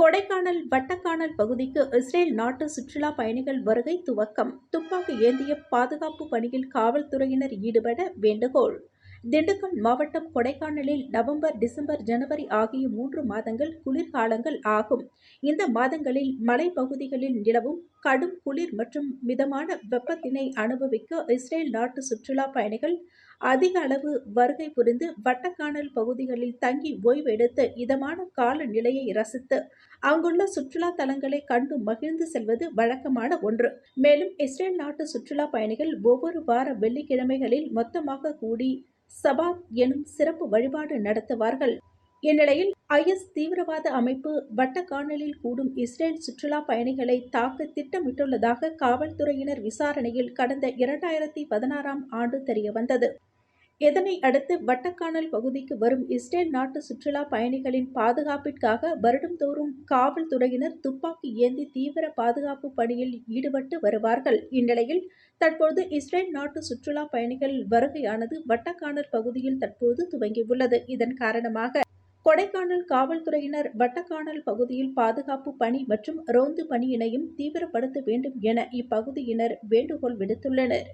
கொடைக்கானல் வட்டக்கானல் பகுதிக்கு இஸ்ரேல் நாட்டு சுற்றுலா பயணிகள் வருகை துவக்கம். துப்பாக்கி ஏந்திய பாதுகாப்பு பணியில் காவல்துறையினர் ஈடுபட வேண்டுகோள். திண்டுக்கல் மாவட்டம் கொடைக்கானலில் நவம்பர் டிசம்பர் ஜனவரி ஆகிய மூன்று மாதங்கள் குளிர்காலங்கள் ஆகும். இந்த மாதங்களில் மலைப்பகுதிகளில் நிலவும் கடும் குளிர் மற்றும் மிதமான வெப்பத்தினை அனுபவிக்க இஸ்ரேல் நாட்டு சுற்றுலா பயணிகள் அதிக அளவு வருகை புரிந்து வட்டக்கானல் பகுதிகளில் தங்கி ஓய்வெடுத்து இதமான காலநிலையை ரசித்து அங்குள்ள சுற்றுலா தலங்களை கண்டு மகிழ்ந்து செல்வது வழக்கமான ஒன்று. மேலும் இஸ்ரேல் நாட்டு சுற்றுலா பயணிகள் ஒவ்வொரு வார வெள்ளிக்கிழமைகளில் மொத்தமாக கூடி சபாத் எனும் சிறப்பு வழிபாடு நடத்துவார்கள். இந்நிலையில் ஐஎஸ் தீவிரவாத அமைப்பு வட்டக்கானலில் கூடும் இஸ்ரேல் சுற்றுலா பயணிகளை தாக்க திட்டமிட்டுள்ளதாக காவல்துறையினர் விசாரணையில் கடந்த இரண்டாயிரத்தி பதினாறாம் ஆண்டு தெரியவந்தது. இதனை அடுத்து வட்டக்கானல் பகுதிக்கு வரும் இஸ்ரேல் நாட்டு சுற்றுலா பயணிகளின் பாதுகாப்பிற்காக வருடந்தோறும் காவல்துறையினர் துப்பாக்கி ஏந்தி தீவிர பாதுகாப்பு பணியில் ஈடுபட்டு வருவார்கள். இந்நிலையில் தற்போது இஸ்ரேல் நாட்டு சுற்றுலா பயணிகள் வருகையானது வட்டக்கானல் பகுதியில் தற்போது துவங்கியுள்ளது. இதன் காரணமாக கொடைக்கானல் காவல்துறையினர் வட்டக்கானல் பகுதியில் பாதுகாப்பு பணி மற்றும் ரோந்து பணியினையும் தீவிரப்படுத்த வேண்டும் என இப்பகுதியினர் வேண்டுகோள் விடுத்துள்ளனர்.